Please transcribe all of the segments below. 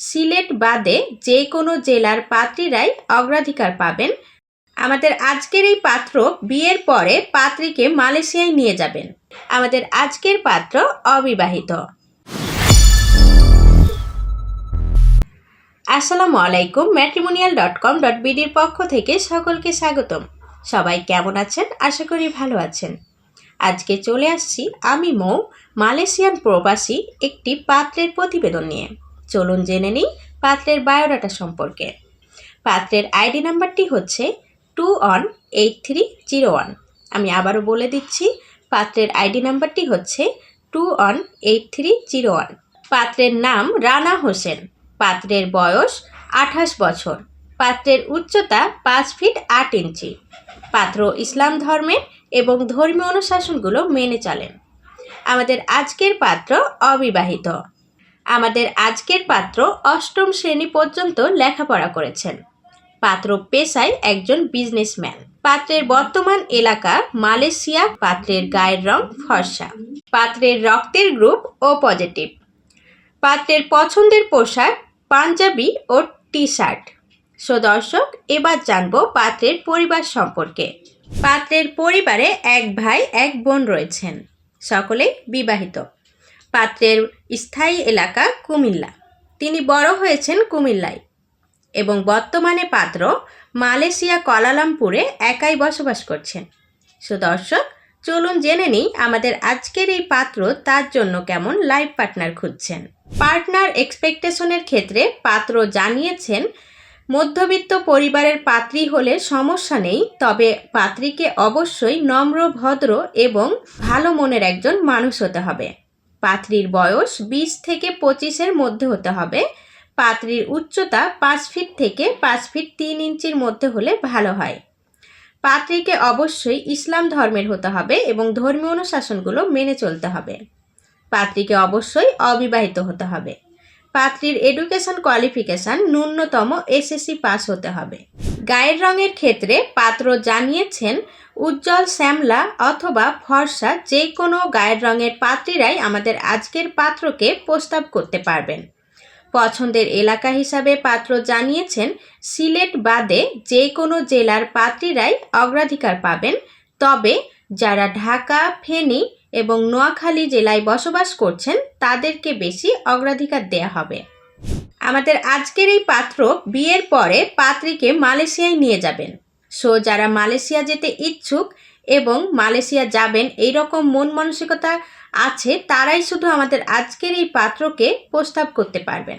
সিলেট বাদে যে কোনো জেলার পাত্রীরাই অগ্রাধিকার পাবেন। আমাদের আজকের এই পাত্র বিয়ের পরে পাত্রীকে মালয়েশিয়ায় নিয়ে যাবেন। আমাদের আজকের পাত্র অবিবাহিত। আসসালামু আলাইকুম ম্যাট্রিমোনিয়াল ডট কম ডট বিডির পক্ষ থেকে সকলকে স্বাগতম। সবাই কেমন আছেন? আশা করি ভালো আছেন। আজকে চলে আসছি আমি মৌ, মালয়েশিয়ান প্রবাসী, একটি পাত্রের প্রতিবেদন নিয়ে। চলুন জেনে নিই পাত্রের বায়োডাটা সম্পর্কে। পাত্রের আইডি নাম্বারটি হচ্ছে two one eight three zero one. আমি আবারও বলে দিচ্ছি, পাত্রের আইডি নাম্বারটি হচ্ছে two one eight three zero one. পাত্রের নাম রানা হোসেন। পাত্রের বয়স আঠাশ বছর। পাত্রের উচ্চতা পাঁচ ফিট আট ইঞ্চি। পাত্র ইসলাম ধর্মের এবং ধর্মীয় অনুশাসনগুলো মেনে চলেন। আমাদের আজকের পাত্র অবিবাহিত। আমাদের আজকের পাত্র অষ্টম শ্রেণি পর্যন্ত লেখাপড়া করেছেন। পাত্র পেশায় একজন বিজনেসম্যান পাত্রের বর্তমান এলাকা মালয়েশিয়া। পাত্রের গায়ের রং ফর্সা। পাত্রের রক্তের গ্রুপ ও পজিটিভ পাত্রের পছন্দের পোশাক পাঞ্জাবি ও টি শার্ট সো দর্শক, এবার জানব পাত্রের পরিবার সম্পর্কে। পাত্রের পরিবারে এক ভাই, এক বোন রয়েছেন। সকলেই বিবাহিত। পাত্রের স্থায়ী এলাকা কুমিল্লা। তিনি বড় হয়েছেন কুমিল্লায় এবং বর্তমানে পাত্র মালয়েশিয়া কলালামপুরে একাই বসবাস করছেন। সুদর্শক চলুন জেনে নিই আমাদের আজকের এই পাত্র তার জন্য কেমন লাইফ পার্টনার খুঁজছেন। পার্টনার এক্সপেকটেশনের ক্ষেত্রে পাত্র জানিয়েছেন, মধ্যবিত্ত পরিবারের পাত্রী হলে সমস্যা নেই, তবে পাত্রীকে অবশ্যই নম্র, ভদ্র এবং ভালো মনের একজন মানুষ হতে হবে। পাত্রীর বয়স বিশ থেকে পঁচিশের মধ্যে হতে হবে। পাত্রীর উচ্চতা পাঁচ ফিট থেকে পাঁচ ফিট তিন ইঞ্চির মধ্যে হলে ভালো হয়। পাত্রীকে অবশ্যই ইসলাম ধর্মের হতে হবে এবং ধর্মীয় অনুশাসনগুলো মেনে চলতে হবে। পাত্রীকে অবশ্যই অবিবাহিত হতে হবে। পাত্রীর এডুকেশন কোয়ালিফিকেশন ন্যূনতম এসএসসি পাস হতে হবে। গায়ের রঙের ক্ষেত্রে পাত্র জানিয়েছেন উজ্জ্বল শ্যামলা অথবা ফর্সা যে কোনো গায়ের রঙের পাত্রীরাই আমাদের আজকের পাত্রকে প্রস্তাব করতে পারবেন। পছন্দের এলাকা হিসাবে পাত্র জানিয়েছেন, সিলেট বাদে যে কোনো জেলার পাত্রীরাই অগ্রাধিকার পাবেন। তবে যারা ঢাকা, ফেনী এবং নোয়াখালী জেলায় বসবাস করছেন, তাদেরকে বেশি অগ্রাধিকার দেয়া হবে। আমাদের আজকের এই পাত্র বিয়ের পরে পাত্রীকে মালয়েশিয়ায় নিয়ে যাবেন। সো যারা মালয়েশিয়া যেতে ইচ্ছুক এবং মালয়েশিয়া যাবেন এই রকম মন মানসিকতা আছে, তারাই শুধু আমাদের আজকের এই পাত্রকে প্রস্তাব করতে পারবেন।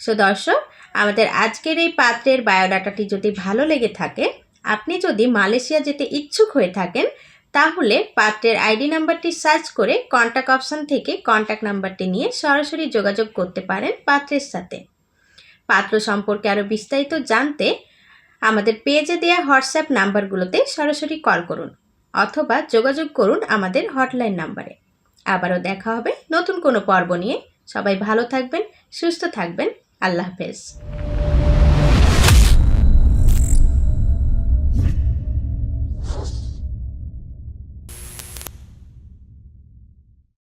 সো দর্শক, আমাদের আজকের এই পাত্রের বায়োডাটাটি যদি ভালো লেগে থাকে, আপনি যদি মালয়েশিয়া যেতে ইচ্ছুক হয়ে থাকেন, তাহলে পাত্রের আইডি নাম্বারটি সার্চ করে কন্ট্যাক্ট অপশান থেকে কন্ট্যাক্ট নাম্বারটি নিয়ে সরাসরি যোগাযোগ করতে পারেন পাত্রের সাথে। পাত্র সম্পর্কে আরও বিস্তারিত জানতে আমাদের পেজে দেওয়া হোয়াটসঅ্যাপ নাম্বারগুলোতে সরাসরি কল করুন অথবা যোগাযোগ করুন আমাদের হটলাইন নাম্বারে। আবারও দেখা হবে নতুন কোনো পর্ব নিয়ে। সবাই ভালো থাকবেন, সুস্থ থাকবেন। আল্লাহ হাফেজ।